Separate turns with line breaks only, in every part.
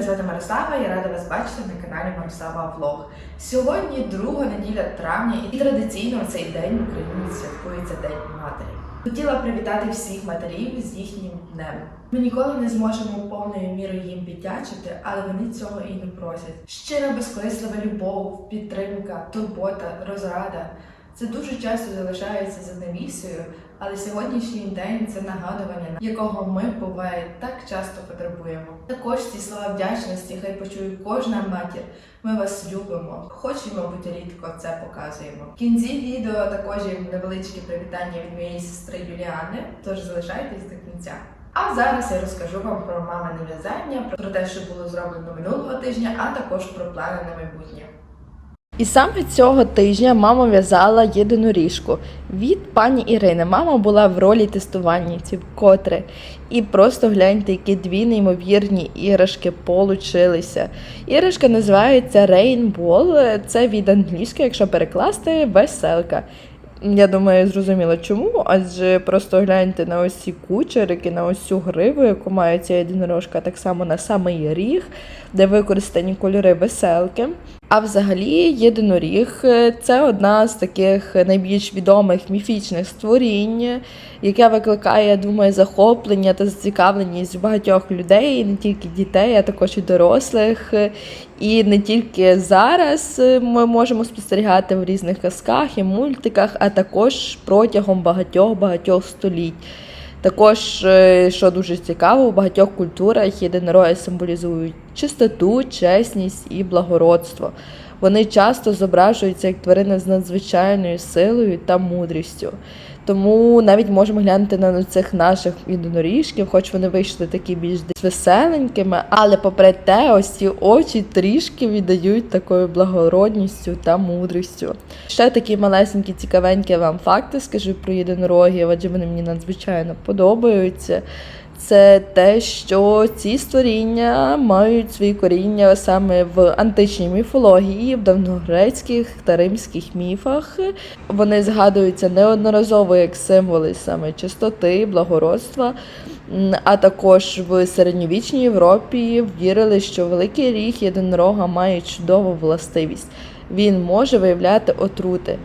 мене звати Мирослава, я рада вас бачити на каналі Мирослава Влог. Сьогодні друга неділя травня і традиційно в цей день в Україні святкується День матері. Хотіла привітати всіх матерів з їхнім днем. Ми ніколи не зможемо повною мірою їм піддячити, але вони цього і не просять. Щира безкорислива любов, підтримка, турбота, розрада. Це дуже часто залишається за навісою, але сьогоднішній день це нагадування, якого ми буває так часто потребуємо. Також ці слова вдячності хай почує кожна матір. Ми вас любимо, хоч і, мабуть, рідко це показуємо. В кінці відео також є невеличке привітання від моєї сестри Юліани, тож залишайтесь до кінця. А зараз я розкажу вам про мамине в'язання, про те, що було зроблено минулого тижня, а також про плани на майбутнє.
І саме цього тижня мама в'язала єдиноріжку від пані Ірини. Мама була в ролі тестувальниці вкотре. І просто гляньте, які дві неймовірні іграшки получилися. Іграшка називається Rainbow. Це від англійської, якщо перекласти, веселка. Я думаю, зрозуміло чому, адже просто гляньте на ось ці кучерики, на ось цю гриву, яку має ця єдинорожка, так само на самий ріг, де використані кольори веселки. А взагалі, єдиноріг е, це одна з таких найбільш відомих міфічних створінь, яке викликає, думаю, захоплення та зацікавленість багатьох людей, не тільки дітей, а також і дорослих. І не тільки зараз е, ми можемо спостерігати в різних казках і мультиках, а також протягом багатьох-багатьох століть. Також, е, що дуже цікаво, у багатьох культурах єдинороги символізують чистоту, чесність і благородство. Вони часто зображуються як тварини з надзвичайною силою та мудрістю. Тому навіть можемо глянути на цих наших єдиноріжків, хоч вони вийшли такі більш веселенькими, але попри те, ось ці очі трішки віддають такою благородністю та мудрістю. Ще такі малесенькі, цікавенькі вам факти скажу про єдинорогів, адже вони мені надзвичайно подобаються. Це те, що ці створіння мають свої коріння саме в античній міфології, в давньогрецьких та римських міфах. Вони згадуються неодноразово як символи саме чистоти, благородства. А також в середньовічній Європі вірили, що великий ріг єдинорога має чудову властивість. Він може виявляти отрути.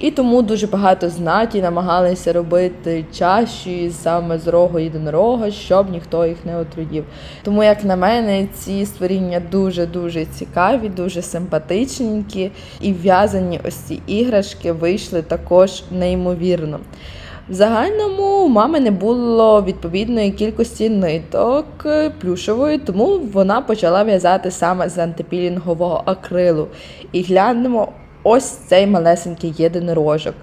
І тому дуже багато знаті намагалися робити чаші саме з рогу єдинорога, щоб ніхто їх не отрудів. Тому, як на мене, ці створіння дуже-дуже цікаві, дуже симпатичненькі, і в'язані ось ці іграшки вийшли також неймовірно. В загальному у мами не було відповідної кількості ниток плюшевої, тому вона почала в'язати саме з антипілінгового акрилу. І глянемо ось цей малесенький єдинорожок.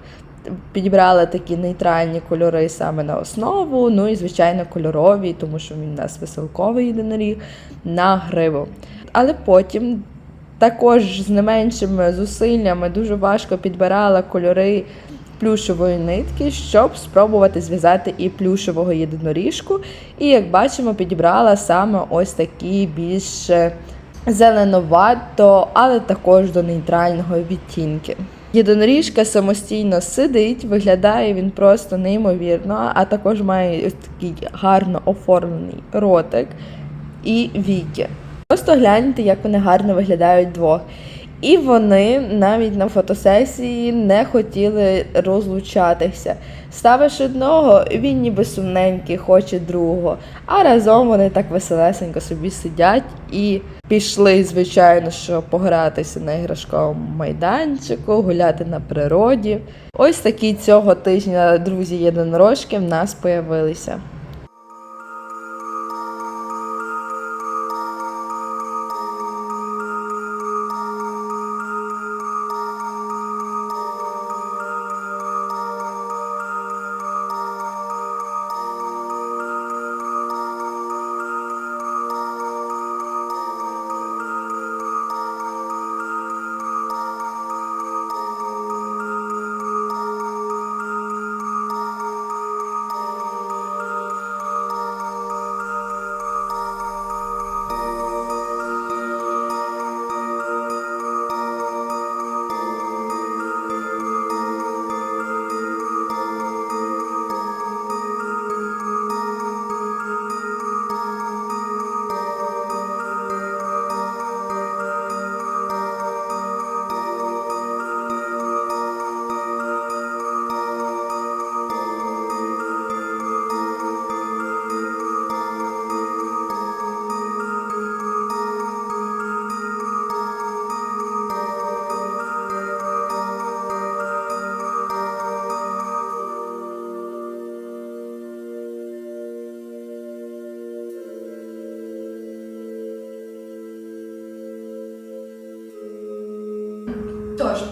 Підібрала такі нейтральні кольори саме на основу, ну і, звичайно, кольорові, тому що він у нас веселковий єдиноріг на гриву. Але потім також з не меншими зусиллями дуже важко підбирала кольори плюшевої нитки, щоб спробувати зв'язати і плюшевого єдиноріжку. І як бачимо, підібрала саме ось такі більш зеленовато, але також до нейтрального відтінки. Єдиноріжка самостійно сидить, виглядає він просто неймовірно, а також має ось такий гарно оформлений ротик і віки. Просто гляньте, як вони гарно виглядають двох. І вони навіть на фотосесії не хотіли розлучатися. Ставиш одного, він ніби сумненький, хоче другого. А разом вони так веселесенько собі сидять і пішли, звичайно, що погратися на іграшковому майданчику, гуляти на природі. Ось такі цього тижня друзі єдинорожки в нас появилися.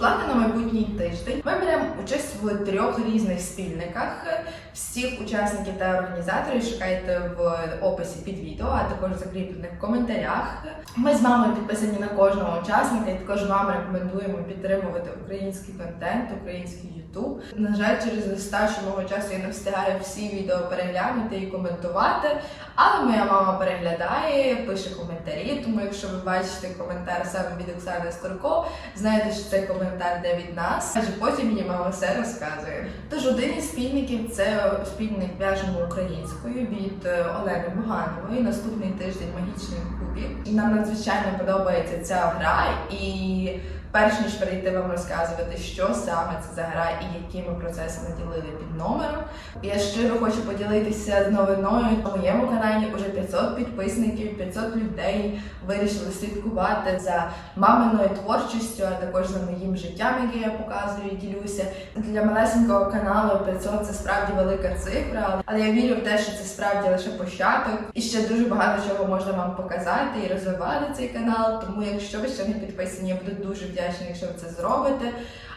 Плани на майбутній тиждень. Ми беремо участь в трьох різних спільниках. Всіх учасників та організаторів шукайте в описі під відео, а також в закріплених коментарях. Ми з вами підписані на кожного учасника, і також вам рекомендуємо підтримувати український контент, український Ютуб. На жаль, через нестачу мого часу я не встигаю всі відео переглянути і коментувати. Але моя мама переглядає, пише коментарі. Тому, якщо ви бачите коментар саме від Оксани Старко, знаєте, що цей коментар де від нас, адже потім мені мама все розказує. Тож один із спільників це спільник в'яжемо українською від е, Олени Буганової. Наступний тиждень магічний кубі. Нам надзвичайно подобається ця гра і. Перш ніж перейти вам розказувати, що саме це за гра і які ми процеси наділили під номером. Я щиро хочу поділитися з новиною. На моєму каналі вже 500 підписників, 500 людей вирішили слідкувати за маминою творчістю, а також за моїм життям, яке я показую і ділюся. Для малесенького каналу 500 це справді велика цифра, але я вірю в те, що це справді лише початок, і ще дуже багато чого можна вам показати і розвивати цей канал. Тому, якщо ви ще не підписані, я буду дуже вдячна, якщо ви це зробите.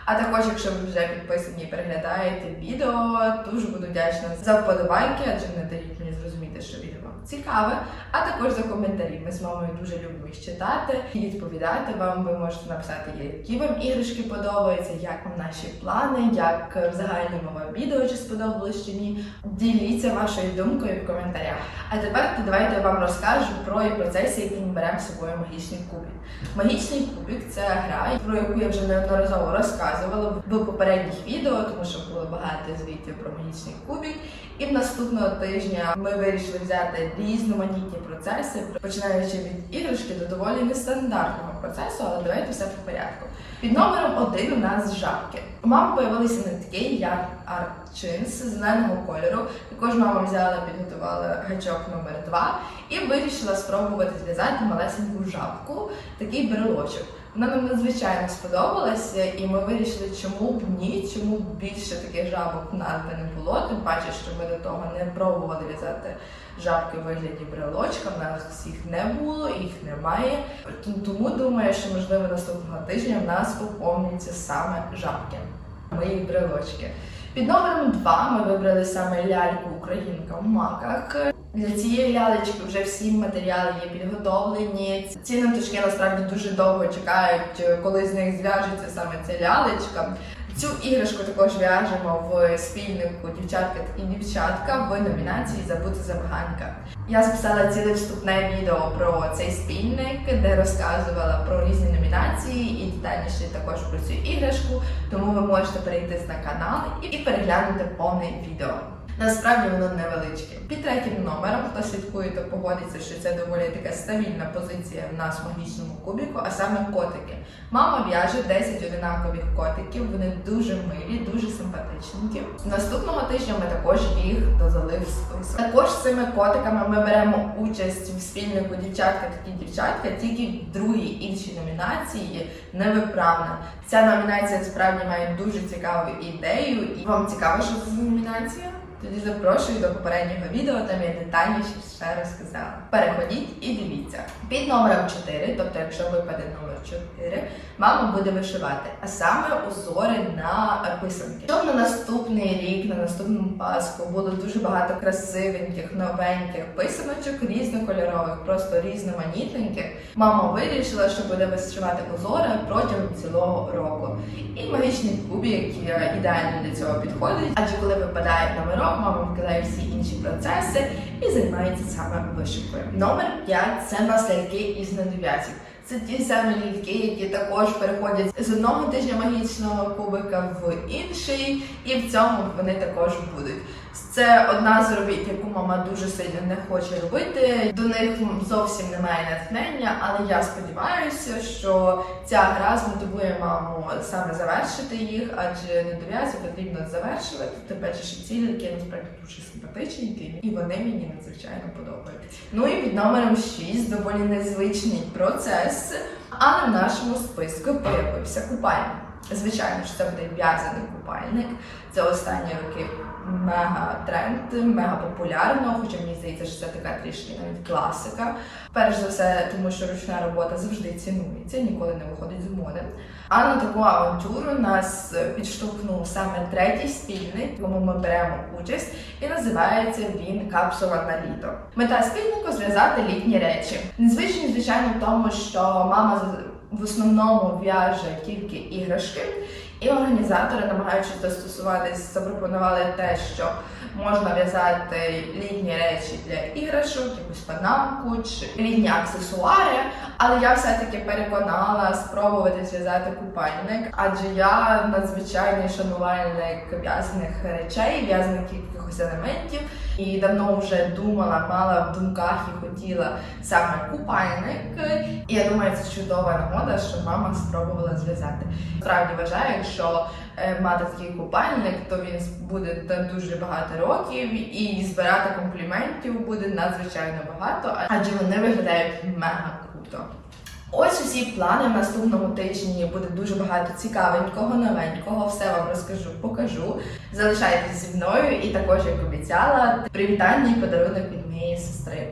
А також, якщо ви вже підписані і переглядаєте відео, дуже буду вдячна за вподобайки, адже не дають мені що відео вам цікаве, а також за коментарі. Ми з мамою дуже любимо їх читати і відповідати вам. Ви можете написати, які вам іграшки подобаються, як вам наші плани, як в загальному вам відео чи сподобалось чи ні. Діліться вашою думкою в коментарях. А тепер давайте я вам розкажу про і процеси, які ми беремо з собою магічний кубик. Магічний кубик це гра, про яку я вже неодноразово розказувала в попередніх відео, тому що було багато звітів про магічний кубик. І наступного тижня ми вирішили взяти різноманітні процеси, починаючи від іграшки до доволі нестандартного процесу, але давайте все по порядку. Під номером один у нас жабки. У мами появилися нитки як арт-чинс зеленого кольору. Також мама взяла, підготувала гачок номер 2 і вирішила спробувати зв'язати малесеньку жабку, такий брелочок. Вона нам надзвичайно сподобалася, і ми вирішили, чому б ні, чому б більше таких жабок в нас би не було. Тим паче, що ми до того не пробували в'язати жабки в вигляді брелочка. В нас всіх не було, їх немає. Тому думаю, що можливо наступного тижня в нас поповнюються саме жабки. Мої брелочки. Під номером 2 ми вибрали саме ляльку Українка в маках. Для цієї лялечки вже всі матеріали є підготовлені. Ці ниточки насправді дуже довго чекають, коли з них зв'яжеться саме ця лялечка. Цю іграшку також в'яжемо в спільнику дівчатка і дівчатка в номінації Забути забаганка. Я записала ціле вступне відео про цей спільник, де розказувала про різні номінації і детальніше також про цю іграшку. Тому ви можете перейти на канал і переглянути повне відео. Насправді воно невеличке. Під третім номером, хто слідкує, то погодиться, що це доволі така стабільна позиція в нас в магічному кубіку, а саме котики. Мама в'яже 10 одинакових котиків, вони дуже милі, дуже симпатичненькі. Наступного тижня ми також їх додали в список. Також з цими котиками ми беремо участь в спільнику дівчатка такі дівчатка, тільки в другій іншій номінації невиправна. Ця номінація справді має дуже цікаву ідею. І вам цікаво, що це номінація? Тоді запрошую до попереднього відео, там я детальніше все розказала. Переходіть і дивіться. Під номером 4, тобто якщо випаде номер 4, мама буде вишивати, а саме узори на писанки. Щоб на наступний рік, на наступну Пасху було дуже багато красивеньких, новеньких писаночок, різнокольорових, просто різноманітненьких. Мама вирішила, що буде вишивати узори протягом цілого року. І магічний кубик ідеально для цього підходить, адже коли випадає номерок, мама викидає всі інші процеси і займається саме вишивкою. Номер 5 – це в нас ляльки із недов'язів. Це ті самі ляльки, які також переходять з одного тижня магічного кубика в інший, і в цьому вони також будуть. Це одна з робіт, яку мама дуже сильно не хоче робити. До них зовсім немає натхнення, але я сподіваюся, що ця гра змотивує маму саме завершити їх, адже недов'язі потрібно завершувати. Тим паче, що ці ляльки насправді дуже симпатичні, і вони мені надзвичайно подобаються. Ну і під номером 6 доволі незвичний процес, але в нашому списку появився купальник. Звичайно, що це буде в'язаний купальник. Це останні роки мега тренд, мега популярно, хоча мені здається, що це така трішки навіть класика. Перш за все, тому що ручна робота завжди цінується, ніколи не виходить з моди. А на таку авантюру нас підштовхнув саме третій спільник, в якому ми беремо участь, і називається він Капсула на літо. Мета спільнику зв'язати літні речі. Незвичні, звичайно, в тому, що мама в основному в'яже тільки іграшки, і організатори, намагаючись достосуватись, запропонували те, що можна в'язати літні речі для іграшок, якусь панамку чи літні аксесуари. Але я все-таки переконала спробувати зв'язати купальник, адже я надзвичайний шанувальник в'язаних речей, в'язаних якихось елементів. І давно вже думала, мала в думках і хотіла саме купальник. І я думаю, це чудова нагода, що мама спробувала зв'язати. Справді вважаю, що мати такий купальник, то він буде там дуже багато років, і збирати компліментів буде надзвичайно багато, адже вони виглядають мега круто. Ось усі плани в наступному тижні буде дуже багато цікавенького, новенького. Все вам розкажу, покажу. Залишайтесь зі мною і також, як обіцяла, привітання і подарунок від моєї сестри.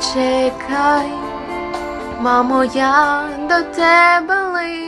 Чекай, мамо, я до тебе лиш.